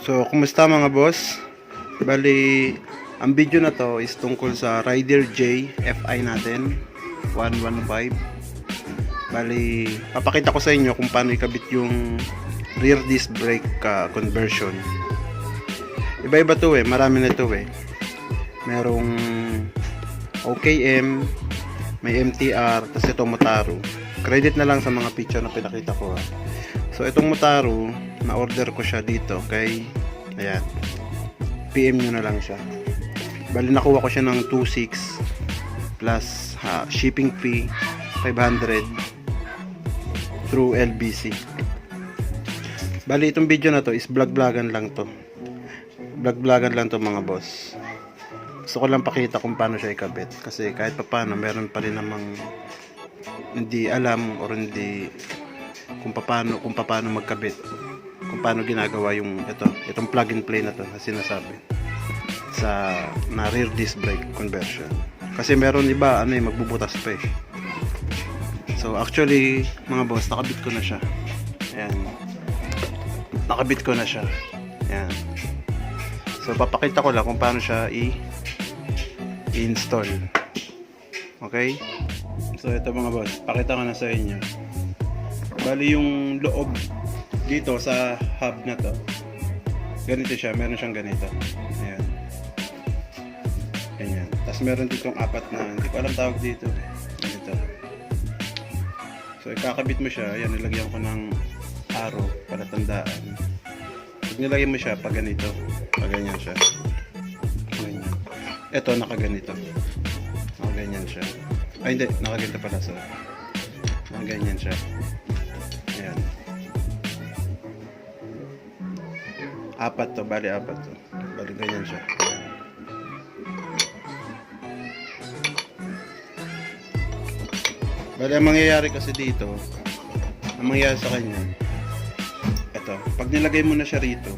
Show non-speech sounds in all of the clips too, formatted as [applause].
So, kumusta mga boss? Bali, ang video na to is tungkol sa Rider J FI natin 115. Bali, papakita ko sa inyo kung paano ikabit yung rear disc brake ah, conversion. Iba-iba to eh, marami na to eh. Merong OKM, may MTR, tapos ito Motaro. Credit na lang sa mga picture na pinakita ko ah. So itong Motaro, na-order ko siya dito kay ayan. PM nyo na lang siya. Bali nakuha ko siya ng 26 plus ha, shipping fee 500 through LBC. Bali itong video na to is vlog-vlogan lang to. Vlog-vlogan lang to mga boss. Gusto ko lang pakita kung paano siya ikabit kasi kahit pa paano meron pa rin namang hindi alam or hindi kung paano kung paano magkabit. Kung paano ginagawa yung ito itong plug and play na to na sinasabi sa na rear disc brake conversion. Kasi meron iba ano eh magbubutas pa eh. So actually mga boss nakabit ko na siya. Ayan. Nakabit ko na siya. Ayan. So papakita ko lang kung paano siya i i-install. Okay? So ito mga boss pakita ko na sa inyo Bali yung loob dito sa hub na to. Ganito siya, meron siyang ganito. Ayan. Ganyan. Tapos meron ditong apat na, hindi ko alam tawag dito. Ganito. So ikakabit mo siya, ayan, nilagyan ko ng arrow para tandaan. Pag nilagay mo siya, pag ganito. Pag ganyan siya. Ganyan. Ito, nakaganito. Nakaganyan siya. Ay, hindi. Nakaganito pala sa. Nakaganyan siya. Apat to, bali apat to. Bali ganyan siya. Bali ang mangyayari kasi dito, ang mangyayari sa kanya, ito, pag nilagay mo na siya rito,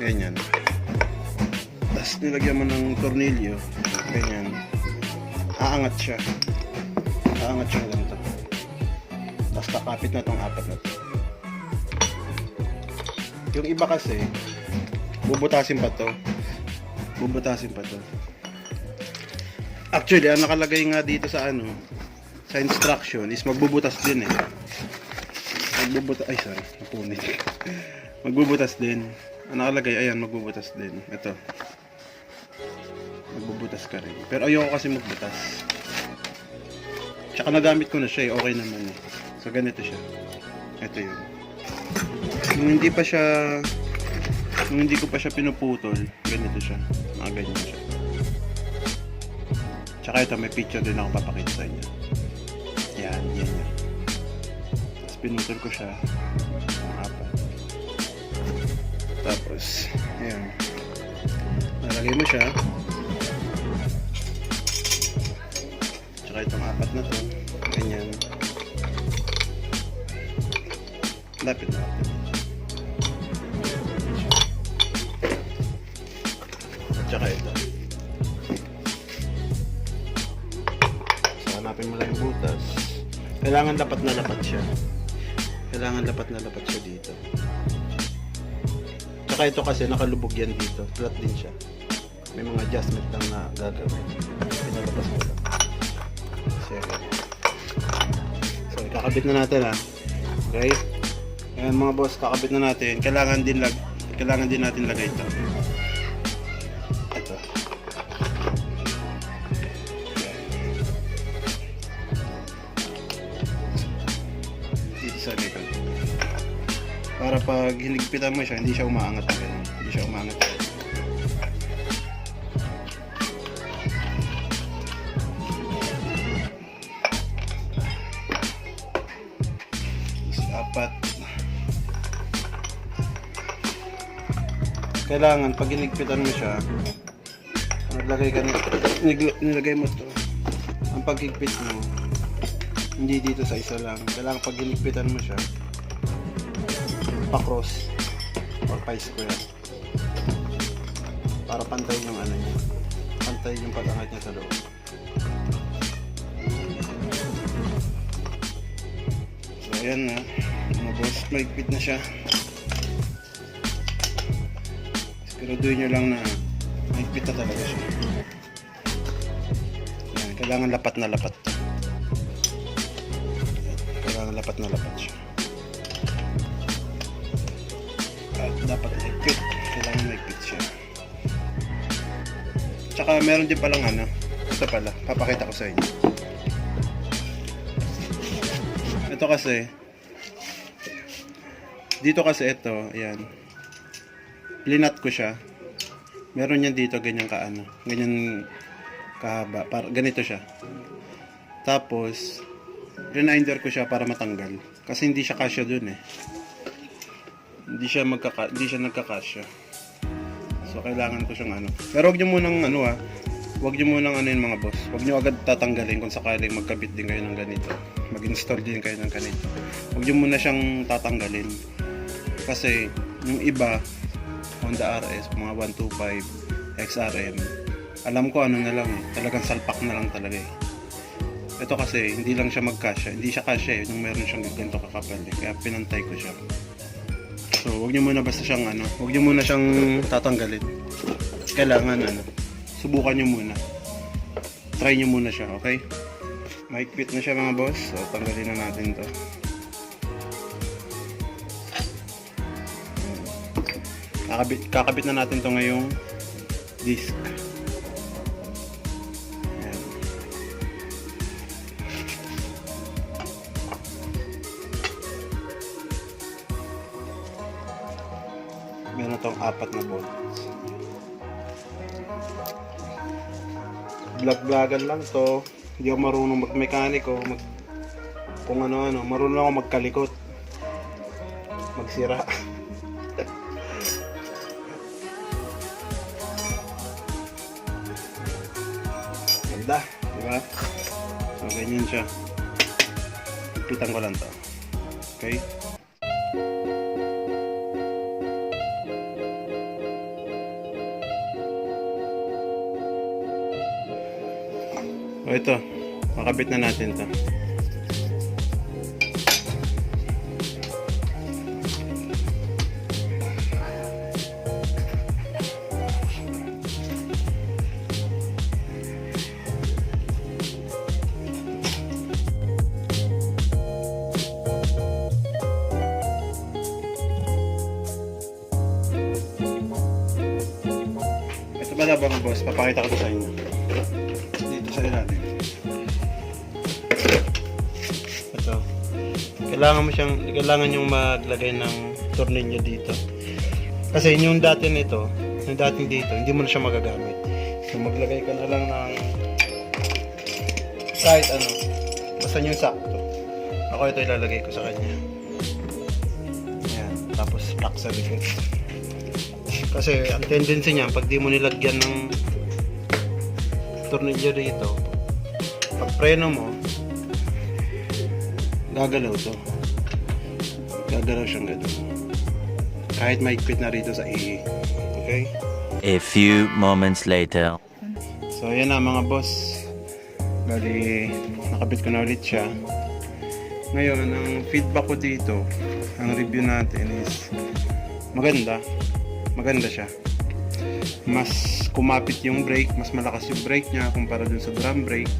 ganyan. Tapos nilagyan mo ng tornilyo, ganyan. Aangat siya. Aangat siya ganito. Tapos kakapit na tong apat na to. Yung iba kasi, bubutasin pa to. Bubutasin pa to. Actually, ang nakalagay nga dito sa ano, sa instruction is magbubutas din eh. Magbubutas, ay sorry, napunit. [laughs] magbubutas din. Ang nakalagay, ayan, magbubutas din. Ito. Magbubutas ka rin. Pero ayoko kasi magbutas. Tsaka nagamit ko na siya eh, okay naman eh. So ganito siya. Ito yun. Nung hindi pa siya nung hindi ko pa siya pinuputol, ganito siya. Mga ganyan siya. Tsaka ito, may picture din ako papakita sa inyo. Yan, yan yan. Tapos pinutol ko siya. Ang apat. Tapos, ayan. Nalagay mo siya. Tsaka itong apat na to. Ganyan. Lapit na lapit. At saka ito. So, hanapin mo lang yung butas. Kailangan dapat na dapat siya. Kailangan dapat na dapat siya dito. Tsaka ito kasi nakalubog yan dito. Flat din siya. May mga adjustment lang na gagawin. Pinalabas ko lang. Sige. So, ikakabit na natin ha. Okay? Ayan mga boss, kakabit na natin. Kailangan din lag kailangan din natin lagay. Ito. Pag hinigpitan mo siya, hindi siya umaangat na ganun. Hindi siya umaangat na apat. Kailangan pag inigpitan mo siya, naglagay ka nilagay mo to. Ang paghigpit mo, hindi dito sa isa lang. Kailangan pag inigpitan mo siya, pa-cross or pa-square. Para pantay yung ano niya. Pantay yung pag-angat niya sa loob. So ayan na, mga boss, maigpit na siya. Siguraduhin nyo lang na mahigpit na talaga siya. Yan, kailangan lapat na lapat. Kailangan lapat na lapat siya. At dapat mahigpit. Kailangan mahigpit siya. Tsaka meron din palang ano. Ito pala. Papakita ko sa inyo. Ito kasi. Dito kasi ito. Ayan. Linat ko siya. Meron yan dito ganyan kaano. Ganyan kahaba. Para, ganito siya. Tapos, reminder ko siya para matanggal. Kasi hindi siya kasya dun eh. Hindi siya magkaka hindi siya nagkakasya. So kailangan ko siyang ano. Pero wag niyo munang ano ah. Wag niyo munang ano yun mga boss. Wag niyo agad tatanggalin kung sakaling magkabit din kayo ng ganito. Mag-install din kayo ng ganito. Wag niyo muna siyang tatanggalin. Kasi yung iba Honda RS mga 125 XRM alam ko ano na lang. Talagang salpak na lang talaga eh. Ito kasi hindi lang siya magkasya. Hindi siya kasya eh. Nung meron siyang ganito kakapal eh. Kaya pinantay ko siya. So, wag niyo muna basta siyang ano, wag niyo muna siyang tatanggalin. Kailangan ano, subukan niyo muna. Try niyo muna siya, okay? Mahigpit na siya mga boss. So, tanggalin na natin 'to. Kakabit, kakabit na natin 'to ngayong disc. Apat na bolts. Vlog-vlogan lang to. Hindi ako marunong mag-mekaniko, mag kung ano-ano. Marunong ako magkalikot. Magsira. [laughs] Ganda, di ba? So, ganyan siya. Ipitan ko lang to. Okay? O ito, makabit na natin to. Ito ba mga boss? Papakita ko sa inyo. Kailangan mo siyang, kailangan yung maglagay ng tornilyo dito. Kasi yung dati nito, yung dating dito, hindi mo na siya magagamit. So maglagay ka na lang ng kahit ano, basta yung sakto. Ako ito ilalagay ko sa kanya. Ayan, tapos lock sa likod. Kasi ang tendency niya, pag di mo nilagyan ng tornilyo dito, pag preno mo, gagalaw to. Gagalaw siyang gano'n. Kahit maigpit na rito sa E. Okay? A few moments later. So, ayan na mga boss. Bali, nakabit ko na ulit siya. Ngayon, ang feedback ko dito, ang review natin is maganda. Maganda siya. Mas kumapit yung brake, mas malakas yung brake niya kumpara dun sa drum brake.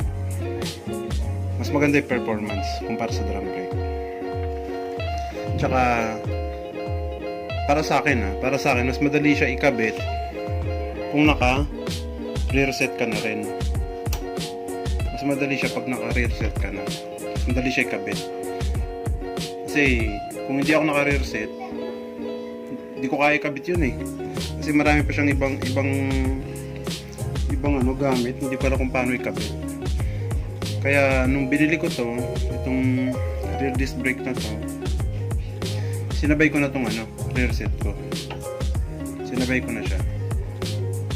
Mas maganda yung performance kumpara sa drum brake. Tsaka, para sa akin ha, para sa akin, mas madali siya ikabit kung naka rear set ka na rin. Mas madali siya pag naka rear set ka na. Mas madali siya ikabit. Kasi kung hindi ako naka rear set, hindi ko kaya ikabit yun eh. Kasi marami pa siyang ibang ibang ibang ano gamit, hindi ko alam kung paano ikabit. Kaya nung binili ko to, itong rear disc brake na to, sinabay ko na tong ano, rear set ko. Sinabay ko na siya.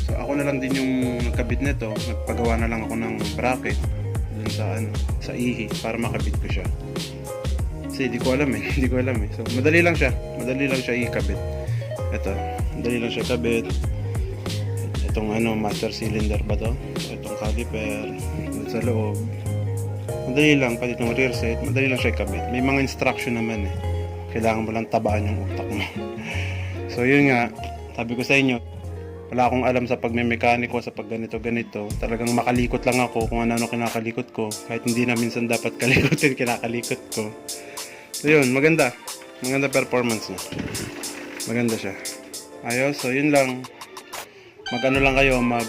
So ako na lang din yung nagkabit nito, nagpagawa na lang ako ng bracket dun sa ano, sa ihi para makabit ko siya. Kasi hindi ko alam eh, [laughs] hindi ko alam eh. So madali lang siya, madali lang siya ikabit. Ito, madali lang siya kabit. Itong ano, master cylinder ba to? Itong caliper, dun sa loob. Madali lang, pati itong rear set, madali lang siya ikabit. May mga instruction naman eh. Kailangan mo lang tabaan yung utak mo. so yun nga, sabi ko sa inyo, wala akong alam sa pagmemekaniko, sa pagganito ganito. Talagang makalikot lang ako kung ano-ano kinakalikot ko. Kahit hindi na minsan dapat [laughs] kalikutin, kinakalikot ko. So yun, maganda. Maganda performance niya. Maganda siya. Ayos, so yun lang. Mag-ano lang kayo, mag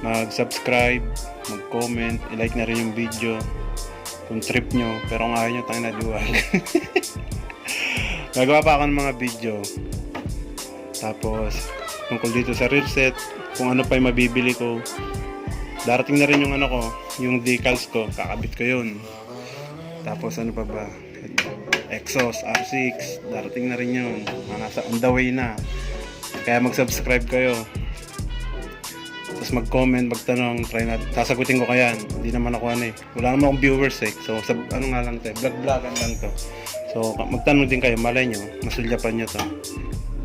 mag-subscribe, mag-comment, i-like na rin yung video kung trip nyo. Pero kung ayaw nyo, tayo na [laughs] Gagawa pa ako ng mga video. Tapos, tungkol dito sa rear set, kung ano pa yung mabibili ko. Darating na rin yung ano ko, yung decals ko, kakabit ko yun. Tapos ano pa ba? Exos, R6, darating na rin yun. Mga nasa on the way na. Kaya mag-subscribe kayo. Tapos mag-comment, magtanong, try na, sasagutin ko kaya. Hindi naman ako ano eh. Wala naman akong viewers eh. So, sab, ano nga lang to, eh, vlog-vlogan lang to. So, magtanong din kayo, malay nyo, masulyapan nyo to.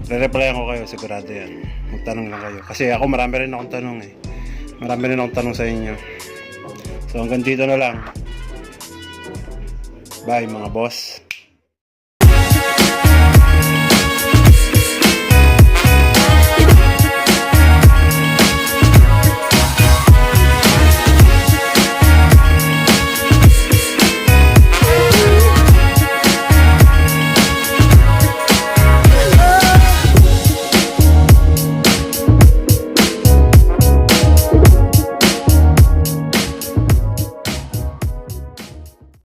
Re-replyan ko kayo, sigurado yan. Magtanong lang kayo. Kasi ako marami rin akong tanong eh. Marami rin akong tanong sa inyo. So hanggang dito na lang. Bye mga boss.